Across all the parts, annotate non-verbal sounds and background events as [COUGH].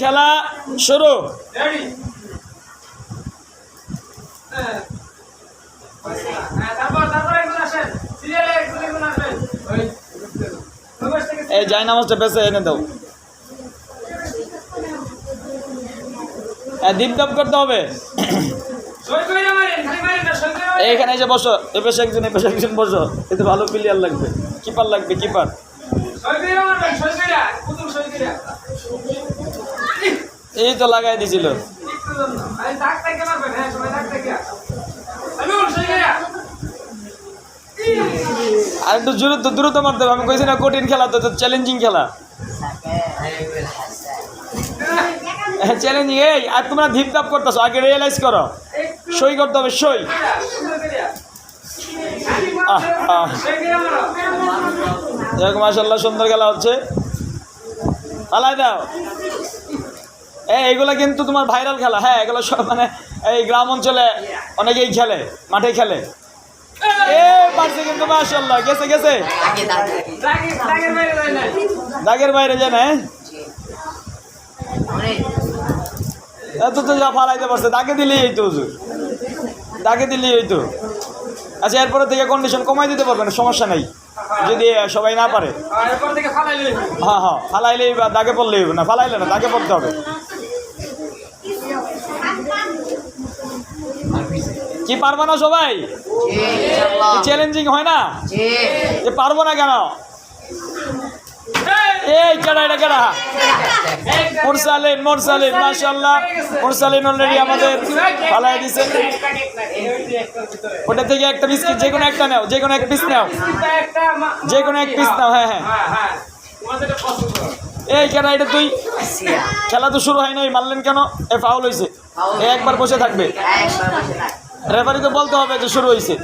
খেলা শুরু। এই যাই নামাজটা পেছে এনে দাও। হ্যাঁ দীপ দাপ করতে হবে। এইখানে এসে বসো এ পাশে একজন এ পাশে একজন বসো। এতে ভালো প্লেয়ার লাগবে। কিপার লাগবে কিপার এই তো লাগাই দিছিল। আর একটু দ্রুত দ্রুত মারতে হবে। আমি কইছি না কঠিন খেলা তো চ্যালেঞ্জিং খেলা। চ্যালেঞ্জিং এই, আর তোমরা ধিপ ধাপ করতেছো। আগে রিয়েলাইজ করো। সই করতে হবে, সই। দেখো মাসাল্লাহ সুন্দর খেলা হচ্ছে। পালাই দাও। এগুলো কিন্তু তোমার ভাইরাল খেলা। হ্যাঁ এগুলো সব মানে এই গ্রাম অঞ্চলে অনেকেই খেলে মাঠে খেলে। এ পারছে কিন্তু মাসাল্লাহ গেছে গেছে। দাগের বাইরে যায় না হ্যাঁ? এত তো যা ফালাইতে পারছে। দাগে দিলেই এই তো হুজুর। দাগে দিলেই এই তো। আচ্ছা এরপরে থেকে কন্ডিশন কমাই দিতে পারবেন সমস্যা নাই। যদি সবাই না পারে। হ্যাঁ হ্যাঁ ফালাইলেই বা দাগে পড়লেই না ফালাইলে না দাগে পড়তে হবে। কি পারব না সবাই? চ্যালেঞ্জিং হয় না? যে পারব না কেন? এই কেডা এটা কেডা? মুরসালিন মুরসালিন মাশাল্লাহ মুরসালিন অলরেডি আমাদের দিছে। ওটা থেকে একটা বিস্কিট যে কোনো একটা নাও যে কোনো এক পিস নাও। যে কোনো এক পিস নাও হ্যাঁ হ্যাঁ। এই কেন এটা তুই? খেলা তো শুরু হয় নাই মারলেন কেন? এ ফাউল হয়েছে এ একবার বসে থাকবে। রেফারি তো বলতে হবে যে শুরু হয়েছে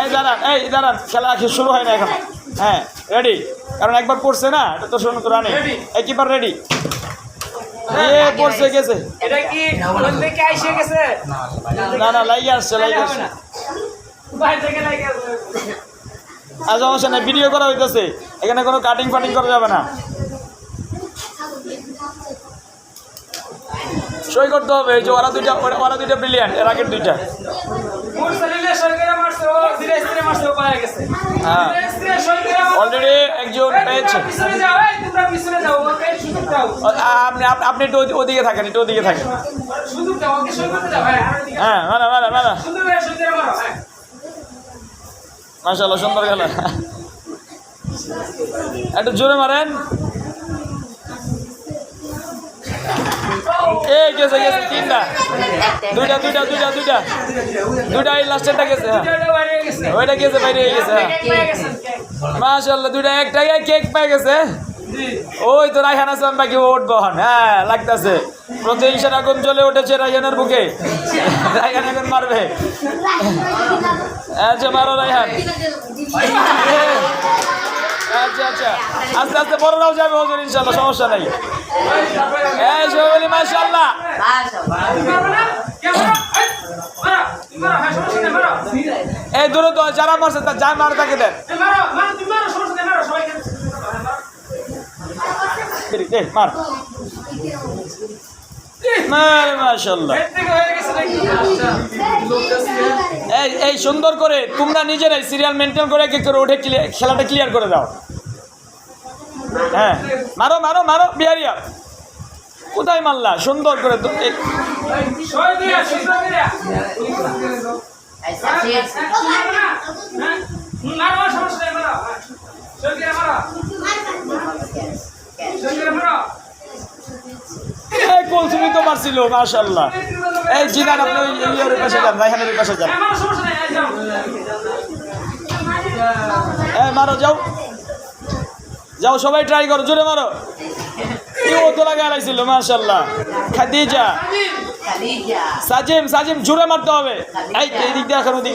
এই দাঁড়ান এই দাঁড়ান খেলা কি- শুরু হয় না এখন? হ্যাঁ রেডি কারণ একবার পড়ছে না এটা তো শোনো তো রানে এই কিপার রেডি এ পড়ছে গেছে। এটা কি থেকে আইসে গেছে? না না লাইগে আসছে লাইগে আসছে। বাইরে থেকে লাগে আর সমস্যা ভিডিও করা হইতেছে। এখানে কোনো কাটিং ফাটিং করা যাবে না। সই করতে হবে যে ওরা দুইটা, ওরা- দুইটা ব্রিলিয়ান্ট এর আগের দুইটা। হ্যাঁ। অলরেডি একজন পেয়েছে। আপনি আপ- আপনি ওদিকে থাকেন, একটু ওদিকে থাকেন। হ্যাঁ মারা মারা মারা। মাসাল্লাহ সুন্দর খেলা। একটু জোরে মারেন। [LAUGHS] এই গেছে গেছে, তিনটা। দুইটা দুইটা দুইটা দুইটা। দুইটা এই লাস্টেরটা গেছে হ্যাঁ। ওইটা গেছে, বাইরে গেছে হ্যাঁ। মাশাল্লাহ দুইটা একটা কেক পেয়ে গেছে। ওই তো রায়হান আসলাম বাকি উঠবো হন হ্যাঁ লাগতেছে। প্রতিহিংসার আগুন চলে উঠেছে রায়হানের বুকে। রায়হান এখন মারবে। আচ্ছা মারো রায়হান। আচ্ছা আচ্ছা। আস্তে আস্তে বড়রাও যাবে ওজন ইনশাল্লাহ সমস্যা নাই। এই সবাই মাশাল্লাহ এই, দূরে তো যারা মারছে তার যা মার তাকে দেন। মারো। এই, হয়ে আচ্ছা। এই এই সুন্দর করে তোমরা নিজেরাই সিরিয়াল মেনটেন করে এক এক করে উঠে খেলাটা ক্লিয়ার করে দাও। হ্যাঁ। মারো মারো মারো বিহারিয়া। কোথায় মারলা? সুন্দর করে না হ্যাঁ? মারো সমস্যা মারো। মারছিল মাশাল্লাহ এই জিনান আপনি ইয়ের পাশে যান রাইহানের পাশে যান। এই যাও। মারো যাও। যাও সবাই ট্রাই করো জোরে মারো। কি ও তো লাগা লাইছিল মাশাল্লাহ খাদিজা। সাজিম সাজিম জোরে মারতে হবে। এই এই দিক দিয়ে এখন ওদিক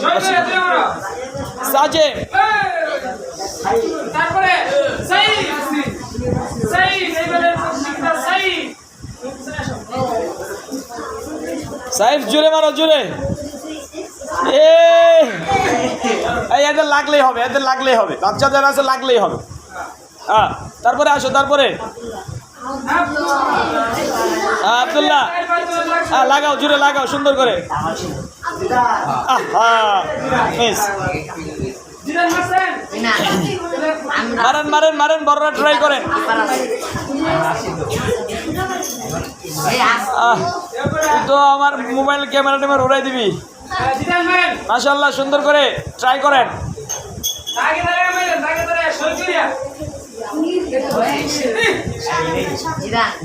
সাজিম এই, তারপরে সেই সেই এইবারে শিক্ষা সেই সাহেব, জুড়ে মারো, জুড়ে। এই। এদের লাগলেই হবে, এদের লাগলেই হবে। বাচ্চা যারা আছে, লাগলেই হবে। হ্যাঁ তারপরে আসো, তারপরে। আব্দুল্লাহ। হ্যাঁ লাগাও, জুড়ে লাগাও, সুন্দর করে। মারেন মারেন মারেন, বড়রা ট্রাই করেন। তো আমার মোবাইল ক্যামেরা টেমার উড়াই দিবি। মাশাল্লাহ সুন্দর করে ট্রাই করেন।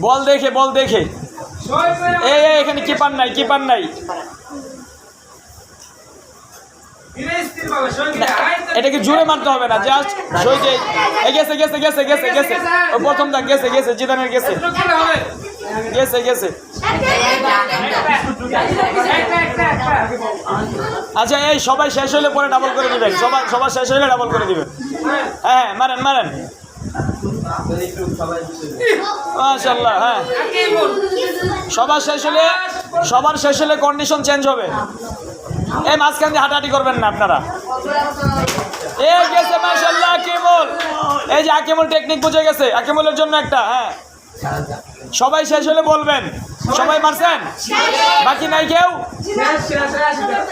বল দেখে বল দেখে। সই এই, এখানে কিপার নাই কিপার নাই। সই এটাকে জুড়ে মারতে হবে না? জাস্ট সইকে এই গেছে গেছে গেছে গেছে গেছে। ও প্রথম দাগ, গেছে গেছে, জিদানের গেছে। গেছে গেছে। আচ্ছা এই সবাই শেষ হলে পরে ডাবল করে দিবেন। সবাই সবার শেষ হলে ডাবল করে দিবেন। মারেন হ্যাঁ মারেন মারেন। মাশাল্লাহ হ্যাঁ। সবার শেষ হলে, সবার শেষ হলে কন্ডিশন চেঞ্জ হবে। এই মাঝখান দিয়ে হাঁটাহাঁটি করবেন না আপনারা। এ গেছে মাশাল্লাহ আকিমুল। এই যে আকিমুল টেকনিক বুঝে গেছে। আকিমুলের জন্য একটা হ্যাঁ। সবাই শেষ হলে বলবেন। সবাই মারছেন? বাকি নাই কেউ?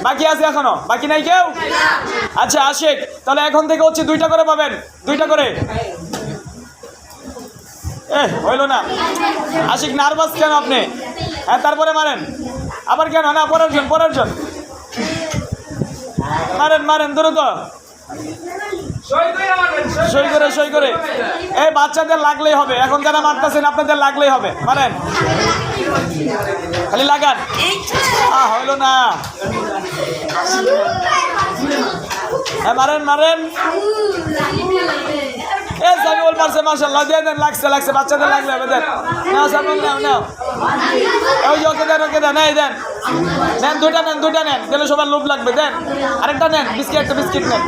বাকি আছে এখনও? বাকি নাই কেউ? আচ্ছা আশিক, তাহলে এখন থেকে হচ্ছে দুইটা করে পাবেন। দুইটা করে। এ হইল না। আশিক নার্ভাস কেন আপনি? হ্যাঁ তারপরে মারেন। আবার কেন? না পরের জন পরের জন মারেন মারেন, দ্রুত। সই করে সই করে। এই বাচ্চাদের লাগলেই হবে। এখন যারা মারতেছেন, আপনাদের লাগলেই হবে। মারেন। খালি লাগান। আহ, হইল না। হ্যাঁ মারেন মারেন। এ সামিউল মারছে, মাশাআল্লাহ। দিয়ে দেন, লাগছে লাগছে। বাচ্চাদের লাগলে হবে, দেন। নাও, সামিউল, নাও নাও। ওই ওকে দেন ওকে দেন এই দেন। নেন দুইটা নেন দুইটা নেন তাহলে সবার লোভ লাগবে দেন। আরেকটা নেন বিস্কিট একটা বিস্কিট নেন।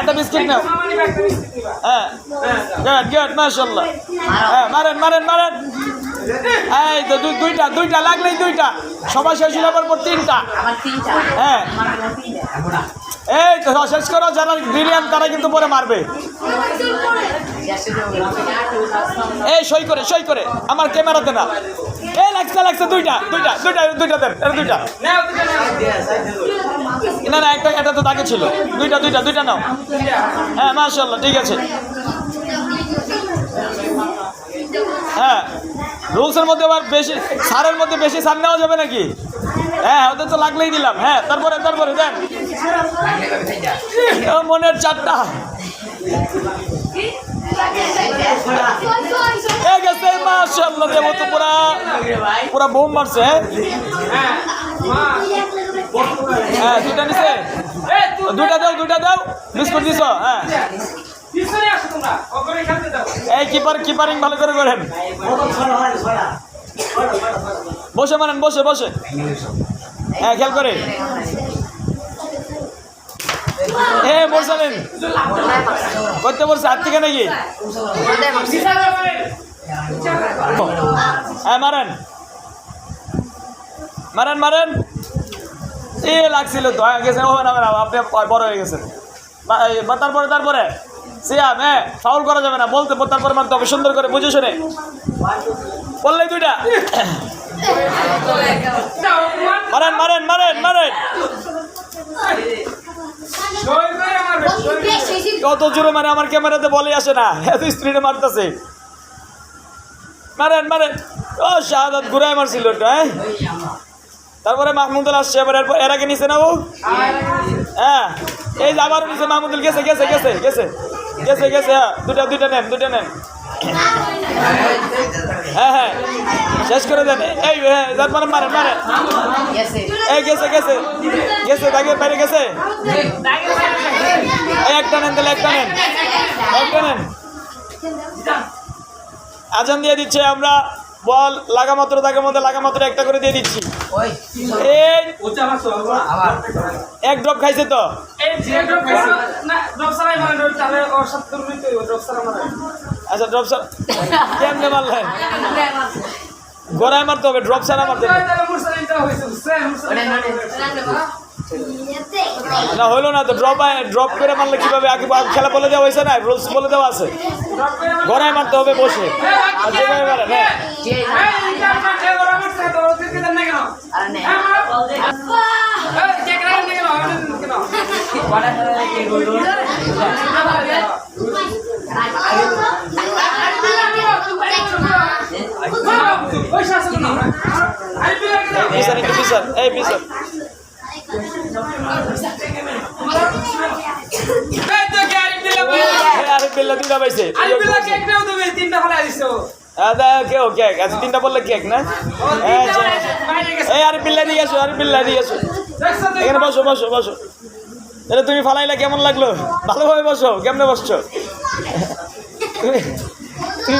একটা বিস্কুট দিবা। হ্যাঁ। গুড গুড মাশাআল্লাহ। হ্যাঁ মারেন মারেন মারেন। এই তো দুইটা দুইটা লাগলেই দুইটা। সবাই শেষ হলে আবার পর তিনটা। হ্যাঁ। এই তো শেষ করো যারা ব্রিলিয়ান তারা কিন্তু পরে মারবে। এই সই করে সই করে। আমার ক্যামেরাতে না। এই লাগছে লাগছে, দুইটা দুইটা দুইটা দুইটা দেন এটা দুইটা। না না, একটা, এটা তো দাগে ছিল। দুইটা দুইটা দুইটা নাও। হ্যাঁ মাশাল্লাহ ঠিক আছে। হ্যাঁ রুলসের মধ্যে আবার বেশি, সারের মধ্যে বেশি সার নেওয়া যাবে নাকি? হ্যাঁ ওদের তো লাগলেই দিলাম। হ্যাঁ তারপরে তারপরে, দেন। মনের চারটা এ গেছে মাশাল্লাহ দেবো তো পুরা পুরা বোম মারছে হ্যাঁ? হ্যাঁ দুইটা নিছে। দুইটা দাও দুইটা দাও, বিস্কুট দিছ হ্যাঁ। এই কিপার, কিপারিং ভালো করে করেন। বসে মারেন, বসে বসে। হ্যাঁ খেয়াল করে এ বসলেন করতে বলছে, হাত থেকে নাকি? হ্যাঁ মারেন। মারেন মারেন। এ লাগছিল তো হ্যাঁ গেছেন ও না আপনি বড় হয়ে গেছেন। তারপরে তারপরে। সিয়াম হ্যাঁ ফাউল করা যাবে না। বলতে তারপরে মারতে হবে। সুন্দর করে বুঝে শুনে। বললেই দুইটা। মারেন মারেন মারেন মারেন। কত জোরে মানে আমার ক্যামেরাতে বলে আসে না। এত স্ত্রীটা মারতেছে। মারেন মারেন। ও, শাহাদাত ঘুরাই মারছিল ওটা হ্যাঁ? তারপরে মাহমুদুল আসছে, এবার এরপর এর আগে নিছে না ও হ্যাঁ। এই যে আবার নিছে মাহমুদুল গেছে গেছে গেছে গেছে। গেছে গেছে হ্যাঁ। দুটা দুইটা নেন দুইটা নেন। হ্যাঁ হ্যাঁ। শেষ করে দেন। এই হ্যাঁ মানে মারেন মারেন। এই, গেছে গেছে। গেছে, দাগের বাইরে গেছে। এই একটা নেন, তাহলে একটা নেন। একটা নেন। আজান দিয়ে দিচ্ছে আমরা বল লাগা মাত্র দাগের মধ্যে লাগা মাত্র একটা করে দিয়ে দিচ্ছি। এই এক ড্রপ খাইছে তো? ড্রপ সারা আচ্ছা ড্রপ স্যার কেমনে মারলেন? গড়ায় মারতে হবে ড্রপ ছাড়া মারতে হবে। না হলো না তো ড্রপ ড্রপ করে মারলে কীভাবে আগে খেলা বলে দেওয়া হয়েছে না রুলস বলে দেওয়া আছে গড়ায় মারতে হবে বসে আর যেভাবে হ্যাঁ যে এই, হ্যাঁ, মারো। এই, চেক তিনটা বললে কেক না আরে বসো এটা তুমি ফালাইলে কেমন লাগল ভালোভাবে বসো কেমনে বসছো তুমি-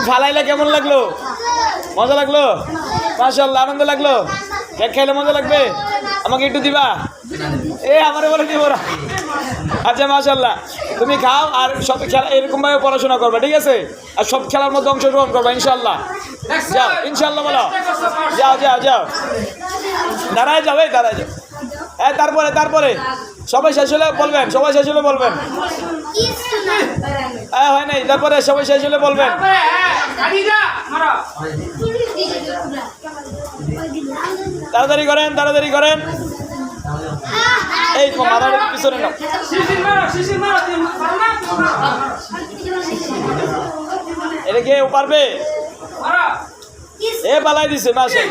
ফালাইলে কেমন লাগল মজা লাগল? মাশাল্লাহ আনন্দ লাগল? কেক খাইলে মজা লাগবে? আমাকে একটু দিবা? এ, আমারে বলে দিব না আচ্ছা মাশাল্লাহ তুমি খাও আর সব খেলা, এরকমভাবে পড়াশোনা করবে, ঠিক আছে? আর সব খেলার মধ্যে অংশগ্রহণ করবে ইনশাল্লাহ? যাও ইনশাল্লাহ বলো। যাও যাও যাও। দাঁড়ায় যাও, এই দাঁড়ায় যাও। হ্যাঁ তারপরে তারপরে। সবাই শেষ হলে বলবেন, সবাই শেষ হলে বলবেন। হ্যাঁ হয় নাই, তারপরে সবাই শেষ হলে বলবেন। তাড়াতাড়ি করেন তাড়াতাড়ি করেন। এই তো মারার পিছনে না? এটা কে পারবে এ পালাই দিছে মাসে।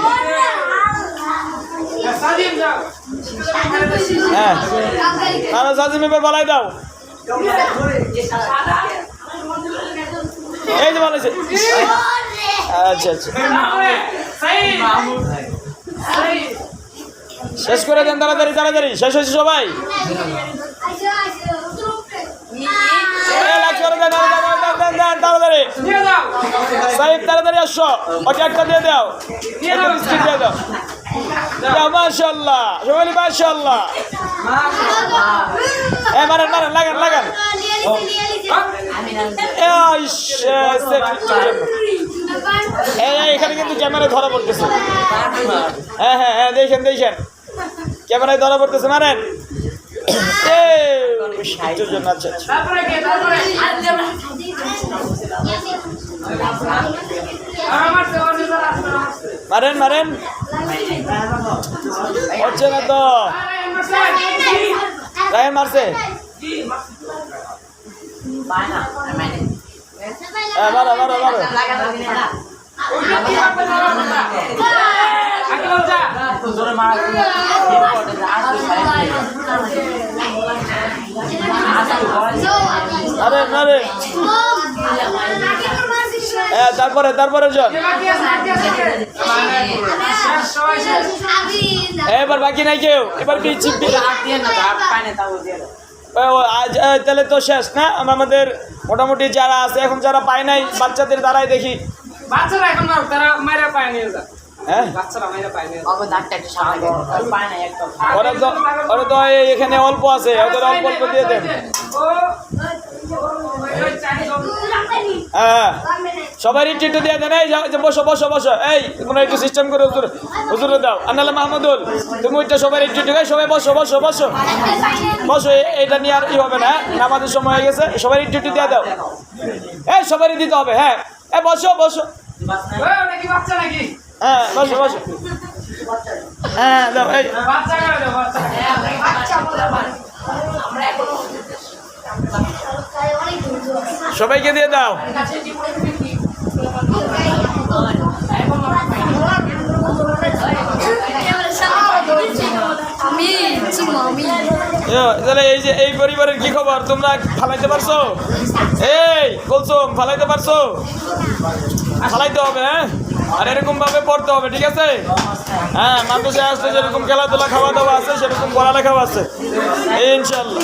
হ্যাঁ তারা সাজিম এবার পালাই দাও এই যে পালাইছে আচ্ছা আচ্ছা। শেষ করে দেন তাড়াতাড়ি তাড়াতাড়ি। শেষ হয়েছে সবাই? এ, লাগ করে দেন, দেন, দেন, দেন, দেন, দেন, তাড়াতাড়ি। দিয়ে দাও। সাহেব তাড়াতাড়ি আসো। ওকে একটা দিয়ে দাও। বিস্কিট দিয়ে দাও। দাও। মাশাল্লাহ সবাই মাশাল্লাহ এ মারেন মারেন লাগান লাগান। এই, এখানে কিন্তু ক্যামেরায় ধরা পড়তেছে। হ্যাঁ হ্যাঁ হ্যাঁ দেখেন দেখেন। ক্যামেরায় ধরা পড়তেছে মারেন। আচ্ছা। মারেন মারেন। হচ্ছে না তো? মারছে। পায় না হ্যাঁ হ্যাঁ তারপরে তারপরে জন। এবার বাকি নাই কেউ এবার দিয়ে আজ তাহলে তো শেষ না? আমরা আমাদের মোটামুটি যারা আছে এখন যারা পায় নাই বাচ্চাদের দ্বারাই দেখি। বাচ্চারা এখন তারা মাইরা পায় নিয়ে যা। হ্যাঁ? ওরা তো এখানে অল্প আছে ওদের অল্প অল্প দিয়ে দেন। হ্যাঁ সবাই একটু একটু দিয়ে দেন। এই যাও, যে বসো বসো বসো। এই তোমরা একটু সিস্টেম করে হুজুর হুজুরে দাও। আনালে মাহমুদুল তুমি ওইটা সবাই একটু একটু সবাই বসো বসো বসো। বসো এটা নিয়ে আর ই হবে না হ্যাঁ? নামাজের সময় হয়ে গেছে সবাই একটু একটু দিয়ে দাও। এই সবারই দিতে হবে হ্যাঁ? এ বসো বসো। ওই, ওটা কি বাচ্চা নাকি? হ্যাঁ বসো বসো। হ্যাঁ দাও এই। বাচ্চা করে দাও, বাচ্চা। সবাইকে দিয়ে দাও। তাহলে এই যে এই পরিবারের কি খবর? তোমরা ফালাইতে পারছ? এই, কুলসুম, ফালাইতে পারছ? ফালাইতে হবে হ্যাঁ? আর এরকম ভাবে পড়তে হবে, ঠিক আছে? হ্যাঁ মানুষে আসতে যেরকম খেলাধুলা, খাওয়া দাওয়া আছে, সেরকম পড়ালেখাও আছে। ইনশাল্লাহ।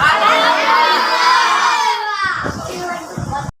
কেমন লাগছে